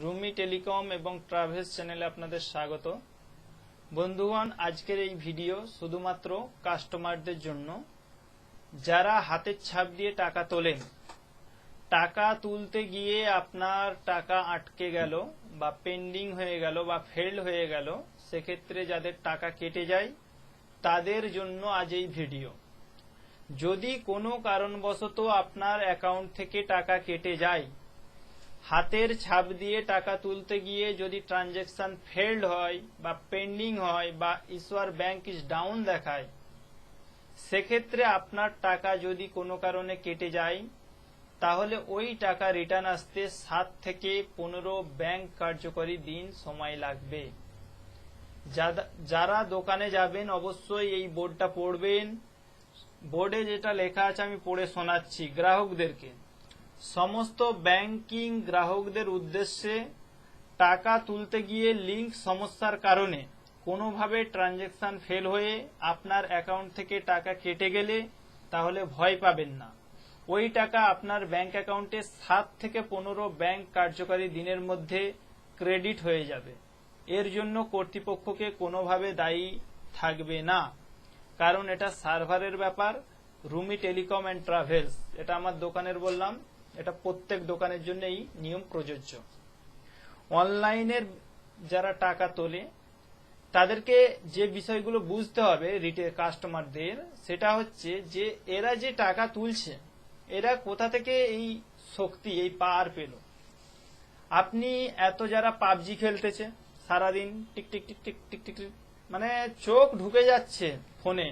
Rumi telecom এবং travels চ্যানেলে আপনাদের স্বাগত। বন্ধুগণ, আজকের এই ভিডিও শুধুমাত্র কাস্টমারদের জন্য। যারা হাতের ছাপ দিয়ে টাকা তোলেন, টাকা তুলতে গিয়ে আপনার টাকা আটকে গেল বা পেন্ডিং হয়ে গেল বা ফেল্ড হয়ে গেল, সেক্ষেত্রে যাদের টাকা কেটে যায়, তাদের জন্য আজ এই ভিডিও। যদি কোনো কারণবশত আপনার অ্যাকাউন্ট থেকে টাকা কেটে যায় হাতের ছাপ দিয়ে টাকা তুলতে গিয়ে যদি ট্রানজেকশন ফেল্ড হয় বা পেন্ডিং হয় বা ইসওয়ার ব্যাংক ইজ ডাউন দেখায়, সেক্ষেত্রে আপনার টাকা যদি কোনো কারণে কেটে যায়, তাহলে ওই টাকা রিটার্ন আসতে সাত থেকে পনেরো ব্যাংক কার্যকরী দিন সময় লাগবে। যারা দোকানে যাবেন অবশ্যই এই বোর্ডটা পড়বেন। বোর্ডে যেটা লেখা আছে আমি পড়ে শোনাচ্ছি গ্রাহকদেরকে। সমস্ত ব্যাংকিং গ্রাহকদের উদ্দেশ্যে টাকা তুলতে গিয়ে লিংক সমস্যার কারণে কোনোভাবে ট্রানজেকশন ফেল হয়ে আপনার অ্যাকাউন্ট থেকে টাকা কেটে গেলে তাহলে ভয় পাবেন না। ওই টাকা আপনার ব্যাংক অ্যাকাউন্টে সাত থেকে পনেরো ব্যাংক কার্যকারী দিনের মধ্যে ক্রেডিট হয়ে যাবে। এর জন্য কর্তৃপক্ষকে কোনোভাবে দায়ী থাকবে না। কারণ এটা সার্ভারের ব্যাপার, রুমি টেলিকম অ্যান্ড ট্রাভেলস। এটা আমার দোকানের বললাম। এটা প্রত্যেক দোকানের জন্য এই নিয়ম প্রযোজ্য। অনলাইনের যারা টাকা তোলে, তাদেরকে যে বিষয়গুলো বুঝতে হবে রিটেল কাস্টমারদের সেটা হচ্ছে যে এরা যে টাকা তুলছে, এরা কোথা থেকে এই শক্তি, এই পাওয়ার পেল? আপনি এত যারা পাবজি খেলতেছে, সারাদিন টিক টিক টিক টিক টিক টিক মানে চোখ ঢুকে যাচ্ছে ফোনে,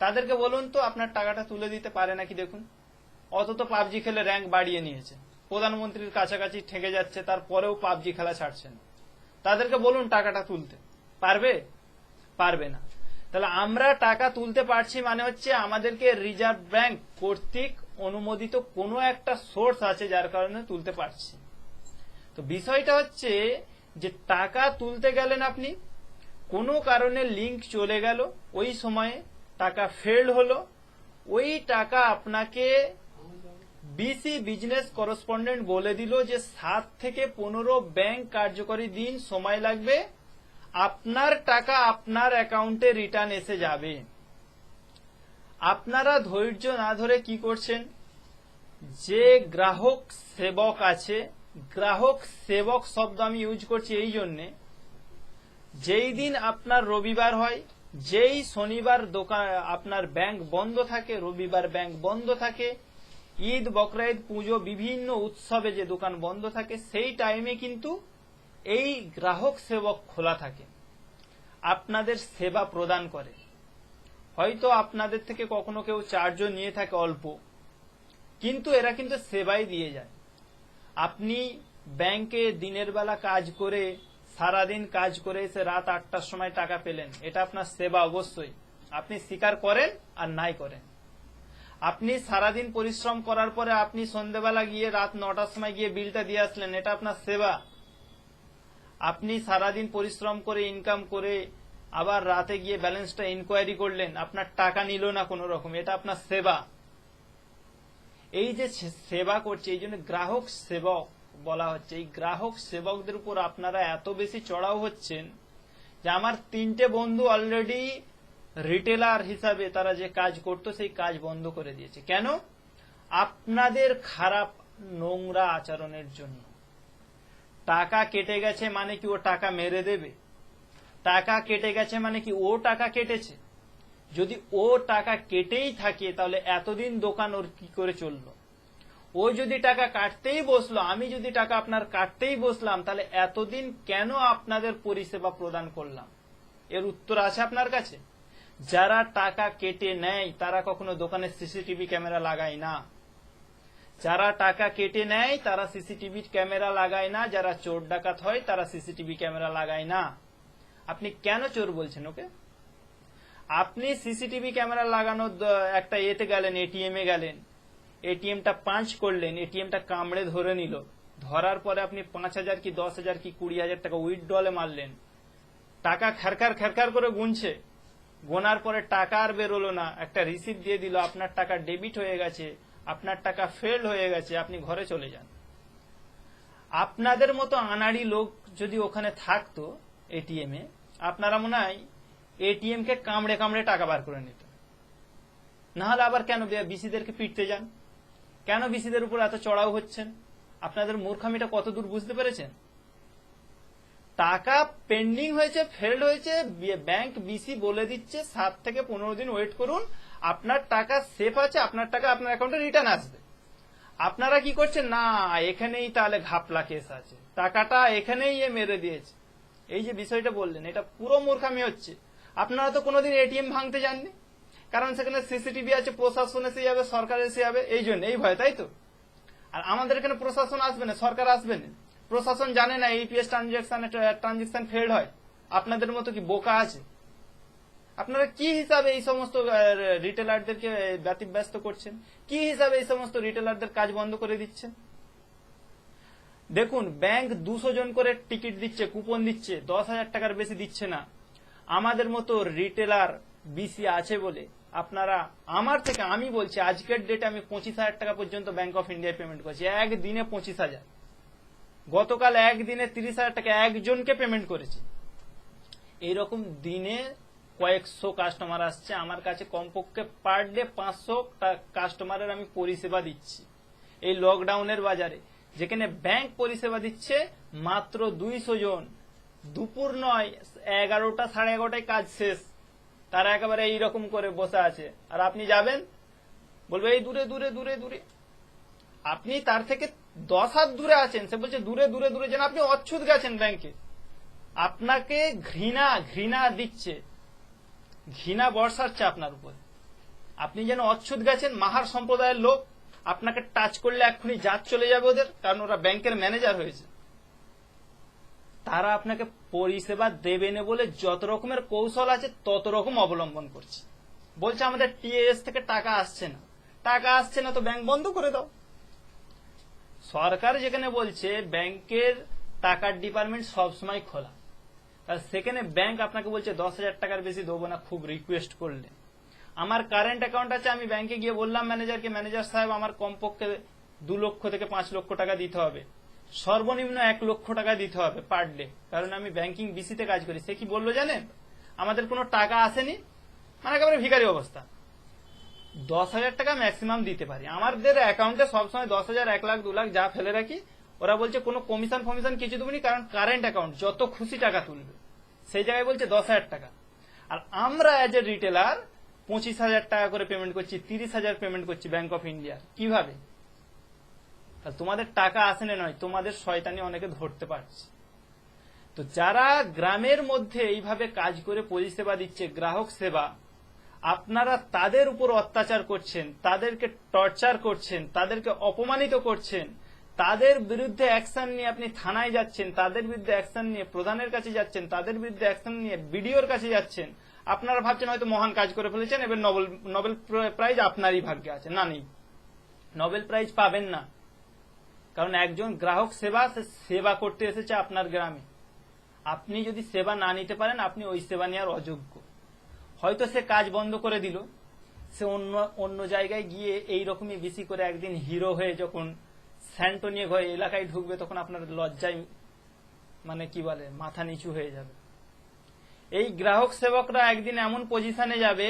তাদেরকে বলুন তো আপনার টাকাটা তুলে দিতে পারে নাকি দেখুন। অত তো পাবজি খেলে র্যাঙ্ক বাড়িয়ে নিয়েছে। প্রধানমন্ত্রীর কাছাকাছি ঠেকে যাচ্ছে, তারপরেও পাবজি খেলা ছাড়ছে না তাদেরকে বলুন টাকাটা তুলতে। পারবে? পারবে না। তাহলে আমরা টাকা তুলতে পারছি মানে হচ্ছে আমাদেরকে রিজার্ভ ব্যাংক কর্তৃক অনুমোদিত কোনো একটা সোর্স আছে যার কারণে তুলতে পারছি। তো বিষয়টা হচ্ছে যে টাকা তুলতে গেলেন আপনি, কোনো কারণে লিংক চলে গেল, ওই সময়ে টাকা ফেল্ড হলো, ওই টাকা আপনাকে বিসি বিজনেস করসপন্ডেন্ট বলে দিল যে সাত থেকে পনেরো ব্যাংক কার্যকরী দিন সময় লাগবে। আপনার টাকা আপনার অ্যাকাউন্টে রিটার্ন এসে যাবে। আপনারা ধৈর্য না ধরে কি করছেন? যে গ্রাহক সেবক আছে, গ্রাহক সেবক শব্দ আমি ইউজ করছি এই জন্যে। যেই দিন আপনার রবিবার হয়, যেই শনিবার দোকান, আপনার ব্যাংক বন্ধ থাকে, রবিবার ব্যাংক বন্ধ থাকে ঈদ বকরা ঈদ পুজো, বিভিন্ন উৎসবে যে দোকান বন্ধ থাকে, সেই টাইমে কিন্তু এই গ্রাহক সেবক খোলা থাকে। আপনাদের সেবা প্রদান করে। হয়তো আপনাদের থেকে কখনো কেউ চার্জও নিয়ে থাকে অল্প, কিন্তু এরা কিন্তু সেবাই দিয়ে যায়। আপনি ব্যাংকে দিনের বেলা কাজ করে, সারাদিন কাজ করে এসে রাত আটটার সময় টাকা পেলেন, এটা আপনার সেবা অবশ্যই। আপনি স্বীকার করেন আর নাই করেন। আপনি সারাদিন পরিশ্রম করার পরে আপনি সন্ধ্যেবেলা গিয়ে রাত নটার সময় গিয়ে বিলটা দিয়ে আসলেন, এটা আপনার সেবা। আপনি সারাদিন পরিশ্রম করে ইনকাম করে আবার রাতে গিয়ে ব্যালেন্সটা ইনকোয়ারি করলেন, আপনার টাকা নিল না কোনো রকম এটা আপনার সেবা। এই যে সেবা করছে, এই জন্য গ্রাহক সেবক বলা হচ্ছে। এই গ্রাহক সেবকদের উপর আপনারা এত বেশি চড়াও হচ্ছেন যে আমার তিনটে বন্ধু অলরেডি রিটেলার হিসাবে তারা যে কাজ করতো, সেই কাজ বন্ধ করে দিয়েছে। কেন? আপনাদের খারাপ নোংরা আচরণের জন্য। টাকা কেটে গেছে মানে কি ও টাকা মেরে দেবে? টাকা কেটে গেছে মানে কি ও টাকা কেটেছে? যদি ও টাকা কেটেই থাকে, তাহলে এতদিন দোকান ওর কি করে চলল? ও যদি টাকা কাটতেই বসল, আমি যদি টাকা আপনার কাটতেই বসলাম, তাহলে এতদিন কেন আপনাদের পরিষেবা প্রদান করলাম? এর উত্তর আছে আপনার কাছে? যারা টাকা কেটে নেয়, তারা কখনো দোকানে সিসিটিভি ক্যামেরা লাগায় না। যারা টাকা কেটে নেয়, তারা সিসিটিভি ক্যামেরা লাগায় না। যারা চোর ডাকাত হয়, তারা সিসিটিভি ক্যামেরা লাগায় না। আপনি কেন চোর বলছেন ওকে? আপনি সিসিটিভি ক্যামেরা লাগানো একটা এতে গেলেন এটিএম এ গেলেন। এটিএমটা পাঁচ করলেন এটিএমটা কামড়ে ধরে নিল। ধরার পরে আপনি পাঁচ হাজার কি, দশ হাজার কি, কুড়ি হাজার টাকা উইথড্রলে মারলেন। টাকা খেরখার খেরখার করে গুনছে। গোনার পরে টাকা আর বেরোলো না। একটা রিসিপ্ট দিয়ে দিল, আপনার টাকা ডেবিট হয়ে গেছে, আপনার টাকা ফেল হয়ে গেছে, আপনি ঘরে চলে যান। আপনাদের মতো আনাড়ি লোক যদি ওখানে থাকতো এটিএম এ, আপনারা মনে হয় এটিএম কে কামড়ে কামড়ে টাকা বার করে নিত। নাহলে আবার কেন বিসিদেরকে পিটতে যান? কেন বিসিদের উপর এত চড়াও হচ্ছেন? আপনাদের মূর্খামিটা কত দূর বুঝতে পেরেছেন? টাকা পেন্ডিং হয়েছে ফেল্ড হয়েছে ব্যাংক বিসি বলে দিচ্ছে, সাত থেকে পনেরো দিন ওয়েট করুন। আপনার টাকা সেফ আছে, আপনার টাকা আপনার অ্যাকাউন্টে রিটার্ন আসবে। আপনারা কি করছেন? না, এখানেই তাহলে ঘাপলা কেস আছে। টাকাটা এখানেই এ মেরে দিয়েছে। এই যে বিষয়টা বললেন, এটা পুরো মূর্খামি হচ্ছে। আপনারা তো কোনোদিন এটিএম ভাঙতে যাননি। কারণ সেখানে সিসিটিভি আছে, প্রশাসন এসে যাবে, সরকার এসে যাবে, এই জন্য, এই ভয়, তাই তো? আর আমাদের এখানে প্রশাসন আসবে না, সরকার আসবে না। প্রশাসন জানে না ইপিএস ট্রানজেকশন ট্রানজেকশন ফেল্ড হয়। আপনাদের মতো কি বোকা আছে? আপনারা কি হিসাবে এই সমস্ত রিটেলারদেরকে ব্যতিব্যস্ত করছেন? কি হিসাবে এই সমস্ত রিটেলারদের কাজ বন্ধ করে দিচ্ছেন? দেখুন ব্যাংক দুশো জন করে টিকিট দিচ্ছে কুপন দিচ্ছে, দশ হাজার টাকার বেশি দিচ্ছে না। আমাদের মতো রিটেলার বিসি আছে বলে আপনারা, আমার থেকে আমি বলছি, আজকের ডেটে আমি পঁচিশ হাজার টাকা পর্যন্ত ব্যাংক অফ ইন্ডিয়ায় পেমেন্ট করছি। একদিনে পঁচিশ হাজার। গতকাল একদিনে তিরিশ হাজার টাকা একজনকে পেমেন্ট করেছি। এইরকম দিনে কয়েকশো কাস্টমার আসছে। আমার কাছে কমপক্ষে পার ডে পাঁচশো কাস্টমারের আমি পরিষেবা দিচ্ছি। এই লকডাউনের বাজারে। যেখানে ব্যাংক পরিষেবা দিচ্ছে মাত্র দুইশো জন। দুপুর নয়, এগারোটা সাড়ে এগারোটায় কাজ শেষ। তারা একেবারে এইরকম করে বসে আছে। আর আপনি যাবেন? বলবে, এই দূরে দূরে দূরে দূরে। আপনি তার থেকে দশ হাত দূরে আছেন, সে বলছে, দূরে দূরে দূরে যেন আপনি অচ্ছুত গেছেন ব্যাংকে। আপনাকে ঘৃণা ঘৃণা দিচ্ছে। ঘৃণা বর্ষাচ্ছে আপনার উপর। আপনি যেন অচ্ছুত গেছেন, মাহার সম্প্রদায়ের লোক, আপনাকে টাচ করলে এক্ষুনি জাত চলে যাবে ওদের, কারণ ওরা ব্যাংকের ম্যানেজার হয়েছে। তারা আপনাকে পরিষেবা দেবে না বলে যত রকমের কৌশল আছে, তত রকম অবলম্বন করছে। বলছে, আমাদের টিএস থেকে টাকা আসছে না। টাকা আসছে না, তো ব্যাংক বন্ধ করে দাও। সরকার যেখানে বলছে, ব্যাংকের টাকার ডিপার্টমেন্ট সবসময় খোলা। সেখানে ব্যাংক আপনাকে বলছে, দশ হাজার টাকার বেশি দেবো না, খুব রিকোয়েস্ট করলে। আমার কারেন্ট অ্যাকাউন্ট আছে, আমি ব্যাংকে গিয়ে বললাম ম্যানেজারকে ম্যানেজার সাহেব, আমার কমপক্ষে দু লক্ষ থেকে পাঁচ লক্ষ টাকা দিতে হবে। সর্বনিম্ন এক লক্ষ টাকা দিতে হবে পার ডে কারণ আমি ব্যাংকিং বিসিতে কাজ করি। সে কি বলল জানেন? আমাদের কোনো টাকা আসেনি? মানে একেবারে ভিখারি অবস্থা। দশ হাজার টাকা ম্যাক্সিমাম দিতে পারি। আমাদের অ্যাকাউন্টে সবসময় দশ হাজার, এক লাখ, দু লাখ যা ফেলে রাখি, ওরা বলছে কোনো কমিশন ফমিশন কিছু দেবনি, কারণ কারেন্ট অ্যাকাউন্ট যত খুশি টাকা তুলবে, সেই জায়গায় বলছে দশ হাজার টাকা। আর আমরা অ্যাজ এ রিটেলার পঁচিশ হাজার টাকা করে পেমেন্ট করছি, তিরিশ হাজার পেমেন্ট করছি ব্যাংক অফ ইন্ডিয়া কীভাবে? তোমাদের টাকা আসে না নয়, তোমাদের শয়তানি অনেকে ধরতে পারছে। তো যারা গ্রামের মধ্যে এইভাবে কাজ করে পরিষেবা দিচ্ছে, গ্রাহক সেবা আপনারা তাদের উপর অত্যাচার করছেন, তাদেরকে টর্চার করছেন, তাদেরকে অপমানিত করছেন, তাদের বিরুদ্ধে অ্যাকশন নিয়ে আপনি থানায় যাচ্ছেন, তাদের বিরুদ্ধে অ্যাকশন নিয়ে প্রধানের কাছে যাচ্ছেন, তাদের বিরুদ্ধে অ্যাকশন নিয়ে বিডিওর কাছে যাচ্ছেন, আপনারা ভাবছেন হয়তো মহান কাজ করে ফেলেছেন, এবার নোবেল নোবেল প্রাইজ আপনারই ভাগ্যে আছে। না, নেই। নোবেল প্রাইজ পাবেন না। কারণ একজন গ্রাহক সেবা, সে সেবা করতে এসেছে আপনার গ্রামে। আপনি যদি সেবা না নিতে পারেন, আপনি ওই সেবা নেওয়ার অযোগ্য। হয়তো সে কাজ বন্ধ করে দিল। সে অন্য অন্য জায়গায় গিয়ে এই রকমই বেশি করে একদিন হিরো হয়ে যখন স্যান্টো নিয়ে ঘরে এলাকায় ঢুকবে, তখন আপনার লজ্জায় মানে কি বলে, মাথা নিচু হয়ে যাবে। এই গ্রাহক সেবকরা একদিন এমন পজিশনে যাবে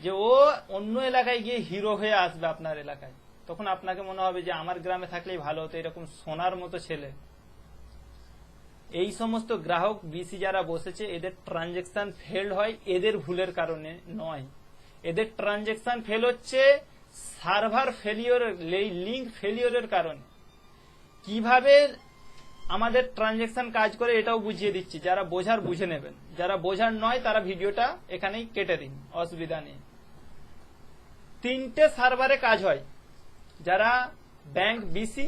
যে ও অন্য এলাকায় গিয়ে হিরো হয়ে আসবে আপনার এলাকায়। তখন আপনাকে মনে হবে যে, আমার গ্রামে থাকলেই ভালো হতো, এরকম সোনার মতো ছেলে। এই সমস্ত গ্রাহক বিসি যারা বসেছে, এদের ট্রানজেকশন ফেল হয়, এদের ভুলের কারণে নয়। এদের ট্রানজেকশন ফেল হচ্ছে সার্ভার ফেলিওর লিঙ্ক ফেলিওরের কারণে। কীভাবে আমাদের ট্রানজেকশন কাজ করে এটাও বুঝিয়ে দিচ্ছি, যারা বোঝার বুঝে নেবেন। যারা বোঝার নয়, তারা ভিডিওটা এখানেই কেটে দিন, অসুবিধা নেই। তিনটে সার্ভারে কাজ হয়। যারা ব্যাংক বিসি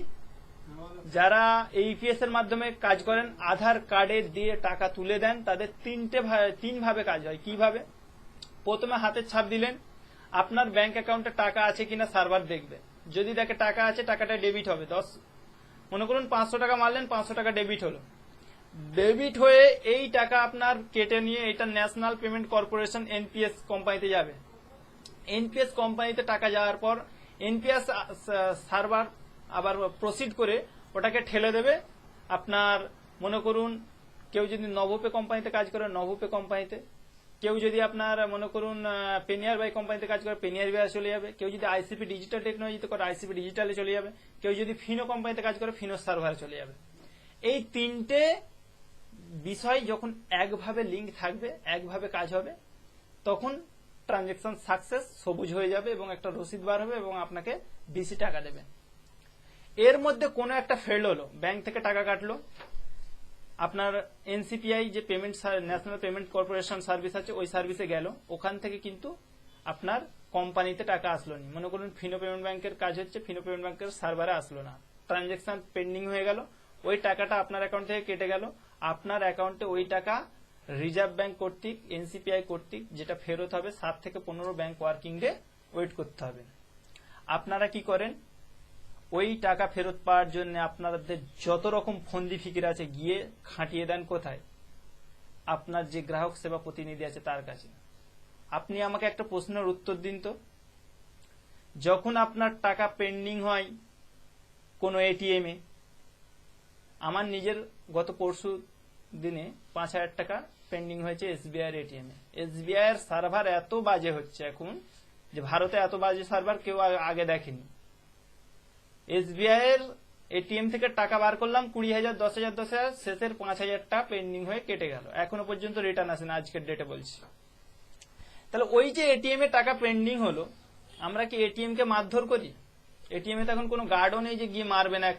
যারা এইপিএস এর মাধ্যমে কাজ করেন, আধার কার্ডে দিয়ে টাকা তুলে দেন, তাদের তিনটে তিন ভাবে কাজ হয়। কীভাবে? প্রথমে হাতের ছাপ দিলেন, আপনার ব্যাংক অ্যাকাউন্টে টাকা আছে কিনা সার্ভার দেখবে। যদি দেখে টাকা আছে টাকাটা ডেবিট হবে, দশ। মনে করুন পাঁচশো টাকা মারলেন, পাঁচশো টাকা ডেবিট হলো। ডেবিট হয়ে এই টাকা আপনার কেটে নিয়ে এটা ন্যাশনাল পেমেন্ট কর্পোরেশন এনপিএস কোম্পানিতে যাবে। এনপিএস কোম্পানিতে টাকা যাওয়ার পর এনপিএস সার্ভার আবার প্রসিড করে ওটাকে ঠেলে দেবে। আপনার মনে করুন, কেউ যদি নভোপে কোম্পানিতে কাজ করে, নভোপে কোম্পানিতে। কেউ যদি আপনার মনে করুন পেনিয়ার বাই কোম্পানিতে কাজ করে পেনিয়ার বাই চলে যাবে। কেউ যদি আইসিপি ডিজিটাল টেকনোলজিতে করে আইসিপি ডিজিটালে চলে যাবে। কেউ যদি ফিনো কোম্পানিতে কাজ করে ফিনো সার্ভারে চলে যাবে। এই তিনটে বিষয় যখন একভাবে লিঙ্ক থাকবে, একভাবে কাজ হবে, তখন ট্রানজেকশন সাকসেস সবুজ হয়ে যাবে এবং একটা রসিদ বার হবে এবং আপনাকে বেশি টাকা দেবে। এর মধ্যে কোনো একটা ফেল হলো ব্যাংক থেকে টাকা কাটলো, আপনার এনসিপিআই যে payment national payment corporation service আছে, ওই সার্ভিসে গেল, ওখান থেকে কিন্তু আপনার কোম্পানিতে টাকা আসলো না। মনে করুন ফিনো পেমেন্ট ব্যাংকের কাজ হচ্ছে ফিনো পেমেন্ট ব্যাংকের সার্ভারে আসলো না। ট্রানজেকশন পেন্ডিং হয়ে গেল, ওই টাকাটা আপনার অ্যাকাউন্ট থেকে কেটে গেল, আপনার অ্যাকাউন্টে ওই টাকা রিজার্ভ ব্যাংক কর্তৃক এনসিপিআই কর্তৃক, যেটা ফেরত হবে, সাত থেকে পনেরো ব্যাংক ওয়ার্কিং ডে ওয়েট করতে হবে। আপনারা কি করেন? ওই টাকা ফেরত পাওয়ার জন্য আপনাদের যত রকম ফন্দি ফিকির আছে গিয়ে খাটিয়ে দেন কোথায়? আপনার যে গ্রাহক সেবা প্রতিনিধি আছে তার কাছে। আপনি আমাকে একটা প্রশ্নের উত্তর দিন তো। যখন আপনার টাকা পেন্ডিং হয় কোনো এটিএম এ, আমার নিজের গত পরশু দিনে পাঁচ হাজার টাকা পেন্ডিং হয়েছে এসবিআই এর এটিএম এ। এসবিআই এর সার্ভার এত বাজে হচ্ছে এখন যে ভারতে এত বাজে সার্ভার কেউ আগে দেখেনি। এসবিআই এর এটিএম থেকে টাকা বার করলাম, কুড়ি হাজার, দশ হাজার দশ হাজার, শেষের পাঁচ হাজার টাকা পেন্ডিং হয়ে কেটে গেল। এখনও পর্যন্ত রিটার্ন আসে না আজকের ডেটে বলছি। তাহলে ওই যে এটিএম এ টাকা পেন্ডিং হলো, আমরা কি এটিএম কে মারধর করি? এটিএম এ তো এখন কোনো গার্ডও নেই যে গিয়ে মারবেন এক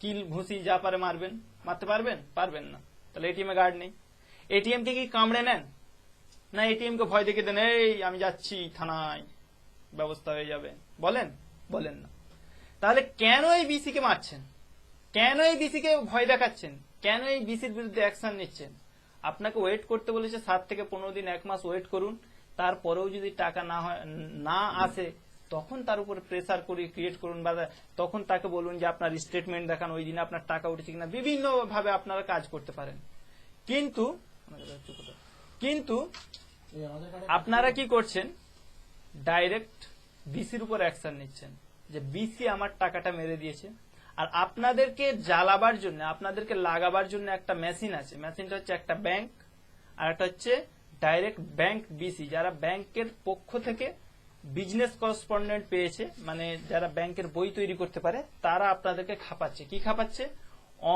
কিল ঘুষি যা পারে মারবেন। মারতে পারবেন? পারবেন না। তাহলে এটিএম এ গার্ড নেই। এটিএম কে কি কামড়ে নেন? না এটিএম কে ভয় দেখে দেন, এই, আমি যাচ্ছি থানায়, ব্যবস্থা হয়ে যাবে। বলেন? বলেন না। তাহলে কেন এই বিসি কে মারছেন? কেন এই বিসি কে ভয় দেখাচ্ছেন? কেন এই বিসির বিরুদ্ধে অ্যাকশন নিচ্ছেন? আপনাকে ওয়েট করতে বলেছে সাত থেকে পনেরো দিন, এক মাস ওয়েট করুন। তারপরেও যদি টাকা না হয়, না আসে, তখন তার উপর প্রেসার করে ক্রিয়েট করুন বা তখন তাকে বলুন যে আপনার স্টেটমেন্ট দেখান, ওই দিনে আপনার টাকা উঠেছে কিনা। বিভিন্ন ভাবে আপনারা কাজ করতে পারেন। কিন্তু কিন্তু আপনারা কি করছেন? ডাইরেক্ট বিসির উপর অ্যাকশন নিচ্ছেন। যে বিসি আমার টাকাটা মেরে দিয়েছে। আর আপনাদেরকে জ্বালাবার জন্য, আপনাদেরকে লাগাবার জন্য একটা মেশিন আছে। মেশিনটা হচ্ছে একটা ব্যাংক আর একটা হচ্ছে ডাইরেক্ট ব্যাংক বিসি যারা ব্যাংকের পক্ষ থেকে বিজনেস করসপন্ডেন্ট পেয়েছে মানে যারা ব্যাংকের বই তৈরি করতে পারে, তারা আপনাদেরকে খাপাচ্ছে। কি খাপাচ্ছে?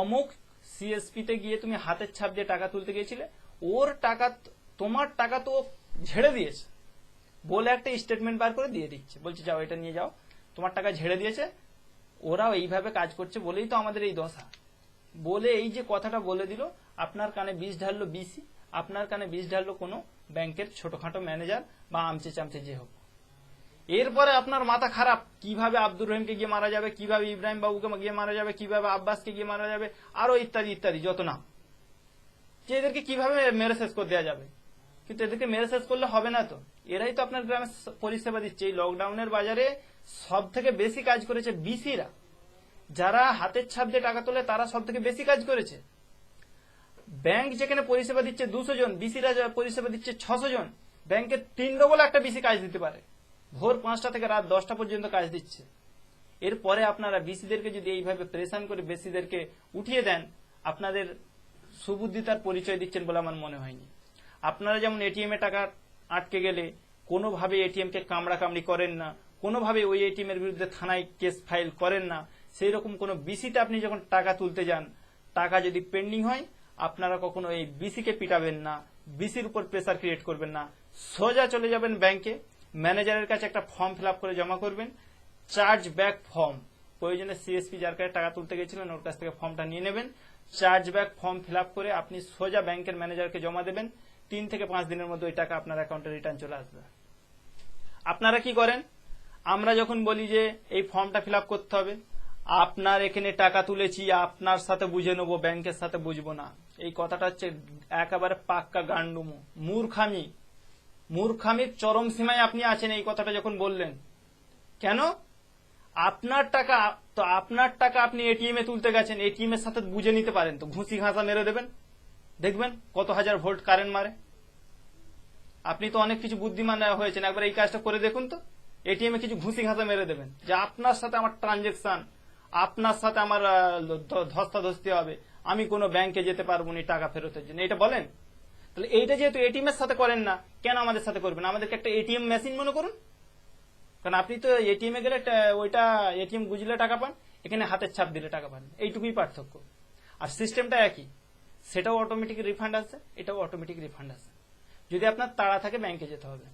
অমুক সিএসপি তে গিয়ে তুমি হাতের ছাপ দিয়ে টাকা তুলতে গিয়েছিলে, ওর টাকা তোমার টাকা তো ও ঝেড়ে দিয়েছে। বলে একটা স্টেটমেন্ট বার করে দিয়ে দিচ্ছে। বলছে, যাও, এটা নিয়ে যাও। তোমার টাকা ঝেড়ে দিয়েছে, ওরাও এইভাবে কাজ করছে বলেই তো আমাদের এই দশা। বলে এই যে কথাটা বলে দিল, আপনার কানে বিষ ঢাললো বিসি, আপনার কানে বিষ ঢাললো কোনো ব্যাংকের ছোটখাটো ম্যানেজার বা আমচে চামচে যে হোক। এরপরে আপনার মাথা খারাপ, কীভাবে আব্দুর রহিমকে গিয়ে মারা যাবে, কীভাবে ইব্রাহিম বাবুকে গিয়ে মারা যাবে, কীভাবে আব্বাসকে গিয়ে মারা যাবে, আরও ইত্যাদি ইত্যাদি, যত নাম। যে এদেরকে কীভাবে মেরে শেষ করে দেওয়া যাবে? কিন্তু এদেরকে মেরে শেষ করলে হবে না তো। এরাই তো আপনার গ্রামে পরিষেবা দিচ্ছে। এই লকডাউনের বাজারে সব থেকে বেশি কাজ করেছে বিসিরা। যারা হাতের ছাপ দিয়ে টাকা তোলে, তারা সব থেকে বেশি কাজ করেছে। ব্যাংক যেখানে পরিষেবা দিচ্ছে দুশো জন, বিসিরা পরিষেবা দিচ্ছে ছশো জন ব্যাংকের তিন ডবল একটা বিসি কাজ দিতে পারে। ভোর পাঁচটা থেকে রাত দশটা পর্যন্ত কাজ দিচ্ছে। এরপরে আপনারা বিসিদেরকে যদি এইভাবে প্রেশান করে বেসিদেরকে উঠিয়ে দেন, আপনাদের সুবুদ্ধিতার পরিচয় দিচ্ছেন বলে আমার মনে হয়নি। আপনারা যেমন এটিএম এ টাকা আটকে গেলে কোনোভাবে এটিএম কে কামড়া কামড়ি করেন না কোনোভাবে ওই এটিএম এর বিরুদ্ধে থানায় কেস ফাইল করেন না। সেই রকম কোনো বিসিতে আপনি যখন টাকা তুলতে যান, টাকা যদি পেন্ডিং হয়, আপনারা কখনো এই বিসিকে পিটাবেন না, বিসির উপর প্রেসার ক্রিয়েট করবেন না। সোজা চলে যাবেন ব্যাংকে, ম্যানেজারের কাছে একটা ফর্ম ফিল করে জমা করবেন, চার্জ ব্যাক ফর্ম। প্রয়োজনে সিএসপি যার কাছে টাকা তুলতে গেছিলেন, ওর কাছ থেকে ফর্মটা নিয়ে নেবেন। চার্জ ব্যাক ফর্ম ফিল করে আপনি সোজা ব্যাংকের ম্যানেজারকে জমা দেবেন। তিন থেকে পাঁচ দিনের মধ্যে ওই টাকা আপনার অ্যাকাউন্টে রিটার্ন চলে আসবে। আপনারা কি করেন? আমরা যখন বলি যে এই ফর্মটা ফিল করতে হবে, আপনার এখানে টাকা তুলেছি, আপনার সাথে বুঝে নেব, ব্যাংকের সাথে বুঝব না। এই কথাটা হচ্ছে একেবারে পাক্কা গান্ডুমো, মূর্খামি। মূর্খামির চরম সীমায় আপনি আছেন এই কথাটা যখন বললেন। কেন? আপনার টাকা, তো আপনার টাকা আপনি এটিএম এ তুলতে গেছেন এটিএম এর সাথে বুঝে নিতে পারেন তো, ঘুষি ঘাসা মেরে দেবেন। দেখবেন কত হাজার ভোল্ট কারেন্ট মারে। আপনি তো অনেক কিছু বুদ্ধিমান হয়েছেন, একবার এই কাজটা করে দেখুন তো। এটিএম এ কিছু ঘুষি ঘাসা মেরে দেবেন যে আপনার সাথে আমার ট্রানজেকশন আপনার সাথে আমার ধস্তাধস্তি হবে, আমি কোনো ব্যাংকে যেতে পারব না টাকা ফেরতের জন্য। এটা বলেন। তাহলে এইটা যেহেতু এটিএম এর সাথে করেন না, কেন আমাদের সাথে করবেন? আমাদেরকে একটা এটিএম মেশিন মনে করুন। কারণ আপনি তো এটিএম এ গেলে ওইটা এটিএম বুঝলে টাকা পান, এখানে হাতের ছাপ দিলে টাকা পান। এইটুকুই পার্থক্য। আর সিস্টেমটা একই। সেটাও অটোমেটিক রিফান্ড আসে এটাও অটোমেটিক রিফান্ড আসে যদি আপনার তাড়া থাকে ব্যাংকে যেতে হবে।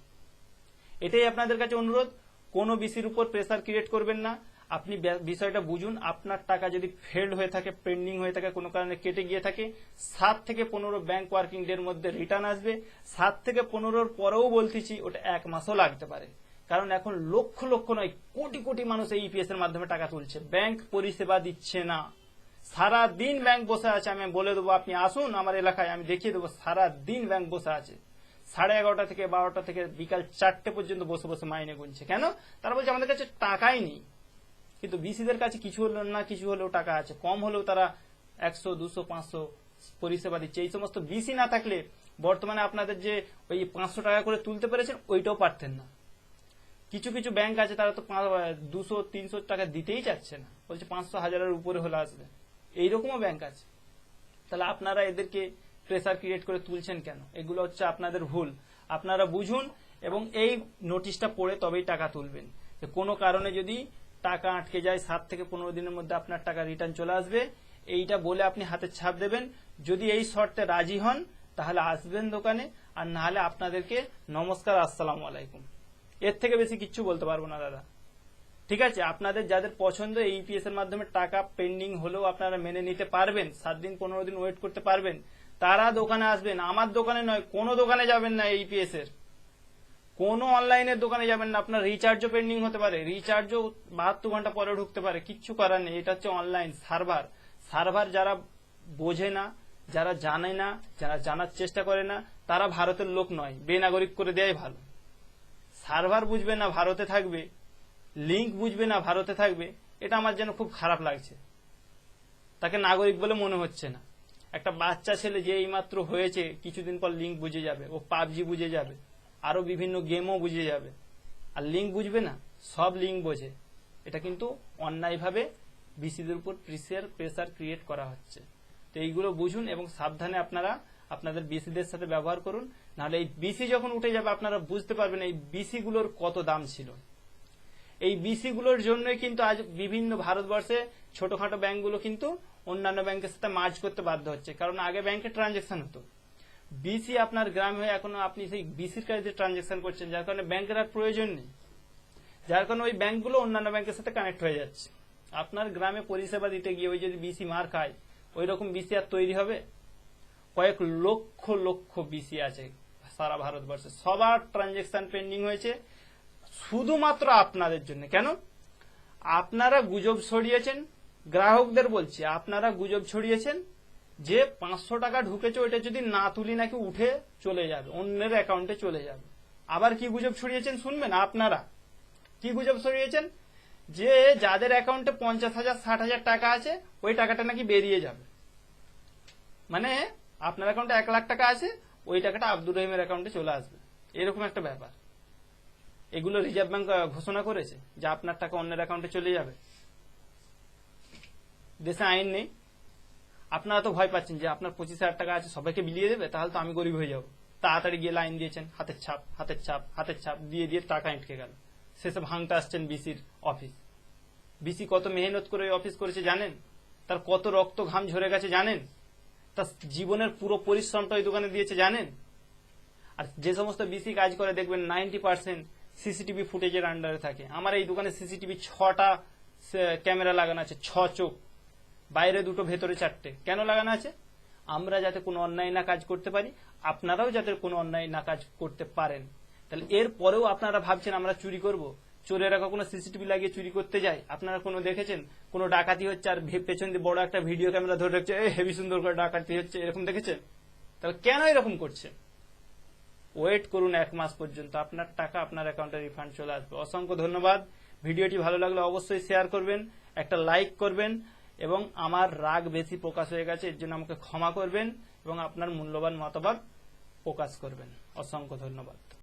এটাই আপনাদের কাছে অনুরোধ, কোনো বিসির উপর প্রেসার ক্রিয়েট করবেন না। আপনি বিষয়টা বুঝুন, আপনার টাকা যদি ফেল্ড হয়ে থাকে পেন্ডিং হয়ে থাকে, কোনো কারণে কেটে গিয়ে থাকে, সাত থেকে পনেরো ব্যাংক ওয়ার্কিং ডের মধ্যে রিটার্ন আসবে। সাত থেকে পনেরোর পরেও বলতেছি, ওটা এক মাসও লাগতে পারে। কারণ এখন লক্ষ লক্ষ নয়, কোটি কোটি মানুষ এই ইপিএস এর মাধ্যমে টাকা তুলছে। ব্যাংক পরিষেবা দিচ্ছে না। সারা দিন ব্যাংক বসে আছে, আমি বলে দেবো, আপনি আসুন আমার এলাকায়, আমি দেখিয়ে দেবো সারা দিন ব্যাংক বসে আছে। সাড়ে এগারোটা থেকে বারোটা থেকে বিকাল চারটে পর্যন্ত বসে বসে মাইনে গুনছে। কেন? তারা বলছে, আমাদের কাছে টাকাই নেই। কিন্তু বিসিদের কাছে কিছু হলো না, কিছু হলেও টাকা আছে। কম হলেও তারা একশো, দুশো, পাঁচশো পরিষেবা দিচ্ছে। এই সমস্ত বিসি না থাকলে বর্তমানে আপনাদের যে ওই পাঁচশো টাকা করে তুলতে পেরেছেন, ওইটাও পারতেন না। কিছু কিছু ব্যাংক আছে, তারা তো দুশো, তিনশো টাকা দিতেই চাচ্ছে না। বলছে, পাঁচশো হাজারের উপরে হলে আসবে। এইরকমও ব্যাংক আছে। তাহলে আপনারা এদেরকে প্রেসার ক্রিয়েট করে তুলছেন কেন? এগুলো হচ্ছে আপনাদের ভুল। আপনারা বুঝুন এবং এই নোটিশটা পড়ে তবেই টাকা তুলবেন। যে কোনো কারণে যদি টাকা আটকে যায়, সাত থেকে পনেরো দিনের মধ্যে আপনার টাকা রিটার্ন চলে আসবে, এইটা বলে আপনি হাতে ছাপ দেবেন। যদি এই শর্তে রাজি হন, তাহলে আসবেন দোকানে, আর না হলে আপনাদেরকে নমস্কার, আসসালাম আলাইকুম। এর থেকে বেশি কিচ্ছু বলতে পারব না, দাদা। ঠিক আছে, আপনাদের যাদের পছন্দ ইপিএস এর মাধ্যমে টাকা পেন্ডিং হলেও আপনারা মেনে নিতে পারবেন, সাত দিন, পনেরো দিন ওয়েট করতে পারবেন। তারা দোকানে আসবেন, আমার দোকানে নয়, কোনো দোকানে যাবেন না এই ইপিএস এর। কোনো অনলাইনের দোকানে যাবেন না, আপনার রিচার্জও পেন্ডিং হতে পারে রিচার্জও বাহাত্তর ঘণ্টা পরে ঢুকতে পারে, কিচ্ছু করার নেই, এটা হচ্ছে অনলাইন সার্ভার সার্ভার যারা বোঝে না, যারা জানে না, যারা জানার চেষ্টা করে না, তারা ভারতের লোক নয়, বেনাগরিক করে দেয় ভালো। সার্ভার বুঝবে না ভারতে থাকবে লিংক বুঝবে না ভারতে থাকবে, এটা আমার যেন খুব খারাপ লাগছে। তাকে নাগরিক বলে মনে হচ্ছে না। একটা বাচ্চা ছেলে যে এইমাত্র হয়েছে, কিছুদিন পর লিঙ্ক বুঝে যাবে। ও পাবজি বুঝে যাবে। আরও বিভিন্ন গেমও বুঝে যাবে। আর লিঙ্ক বুঝবে না, সব লিঙ্ক বোঝে। এটা কিন্তু অন্যায়ভাবে বিসিদের উপর প্রেসার প্রেসার ক্রিয়েট করা হচ্ছে। তো এইগুলো বুঝুন এবং সাবধানে আপনারা আপনাদের বিসিদের সাথে ব্যবহার করুন। নাহলে এই বিসি যখন উঠে যাবে, আপনারা বুঝতে পারবেন এই বিসি গুলোর কত দাম ছিল। এই বিসি গুলোর জন্যই কিন্তু আজ বিভিন্ন ভারতবর্ষে ছোটখাটো ব্যাংকগুলো কিন্তু অন্যান্য ব্যাংকের সাথে মার্জ করতে বাধ্য হচ্ছে। কারণ আগে ব্যাংকে ট্রানজেকশন হতো। বিসি আপনার গ্রামে হয়ে এখনও আপনি সেই বিসির কাছে ট্রানজেকশন করছেন, যার কারণে ব্যাংকের আর প্রয়োজন নেই। যার কারণে ওই ব্যাংকগুলো অন্যান্য ব্যাংকের সাথে কানেক্ট হয়ে যাচ্ছে। আপনার গ্রামে পরিষেবা দিতে গিয়ে ওই যদি বিসি মার খায় ওই রকম বিসি আর তৈরি হবে? কয়েক লক্ষ লক্ষ বিসি আছে সারা ভারতবর্ষে। সবার ট্রানজেকশন পেন্ডিং হয়েছে, শুধুমাত্র আপনাদের জন্য। কেন? আপনারা গুজব ছড়িয়েছেন গ্রাহকদের বলছি, আপনারা গুজব ছড়িয়েছেন যে পাঁচশো টাকা ঢুকেছে, ওইটা যদি না তুলি নাকি উঠে চলে যাবে, অন্যের অ্যাকাউন্টে চলে যাবে। আবার কি গুজব ছড়িয়েছেন শুনবেন? আপনারা কি গুজব ছড়িয়েছেন? যে যাদের অ্যাকাউন্টে পঞ্চাশ হাজার, ষাট হাজার টাকা আছে, ওই টাকাটা নাকি বেরিয়ে যাবে। মানে আপনার অ্যাকাউন্টে এক লাখ টাকা আছে, ওই টাকাটা আব্দুর রহিমের অ্যাকাউন্টে চলে আসবে। এরকম একটা ব্যাপার। এগুলো রিজার্ভ ব্যাংক ঘোষণা করেছে যে আপনার টাকা অন্যের অ্যাকাউন্টে চলে যাবে। দেশে আইন নেই। আপনারা তো ভয় পাচ্ছেন যে আপনার পঁচিশ হাজার টাকা আছে, সবাইকে বিলিয়ে দেবে, তাহলে তো আমি গরিব হয়ে যাব। তাড়াতাড়ি গিয়ে লাইন দিয়েছেন, হাতের ছাপ হাতের ছাপ হাতের ছাপ, দিয়ে দিয়ে টাকা আটকে গেল। শেষে ভাঙতে আসছেন বিসির অফিস। বিসি কত মেহনত করে অফিস করেছে জানেন? তার কত রক্ত ঘাম ঝরে গেছে জানেন? তার জীবনের পুরো পরিশ্রমটা ওই দোকানে দিয়েছে জানেন? আর যে সমস্ত বিসি কাজ করে দেখবেন নাইনটি পার্সেন্ট সিসিটিভি ফুটেজের আন্ডারে থাকে। আমার এই দোকানে সিসিটিভি ছটা ক্যামেরা লাগানো আছে, ছ চোখ। বাইরে দুটো, ভেতরে চারটে। কেন লাগানো আছে? আমরা যাতে কোনো অন্যায় না কাজ করতে পারি, আপনারাও যাতে কোনো অন্যায় না কাজ করতে পারেন। তাহলে এর পরেও আপনারা ভাবছেন আমরা চুরি করব? চোরেরা কখনো সিসিটিভি লাগিয়ে চুরি করতে যায়? আপনারা কোনো দেখেছেন? কোনো ডাকাতি হচ্ছে আর পেছন দিয়ে বড় একটা ভিডিও ক্যামেরা ধরে রাখছে, এই, হেভি সুন্দর করে ডাকাতি হচ্ছে, এরকম দেখেছেন? তাহলে কেন এরকম করছে ওয়েট করুন এক মাস পর্যন্ত, আপনার টাকা আপনার অ্যাকাউন্টে রিফান্ড চলে আসবে। অসংখ্য ধন্যবাদ। ভিডিওটি ভালো লাগলে অবশ্যই শেয়ার করবেন, একটা লাইক করবেন এবং আমার রাগ বেশি প্রকাশ হয়ে গেছে, এর জন্য আমাকে ক্ষমা করবেন এবং আপনার মূল্যবান মতবাদ প্রকাশ করবেন। অসংখ্য ধন্যবাদ।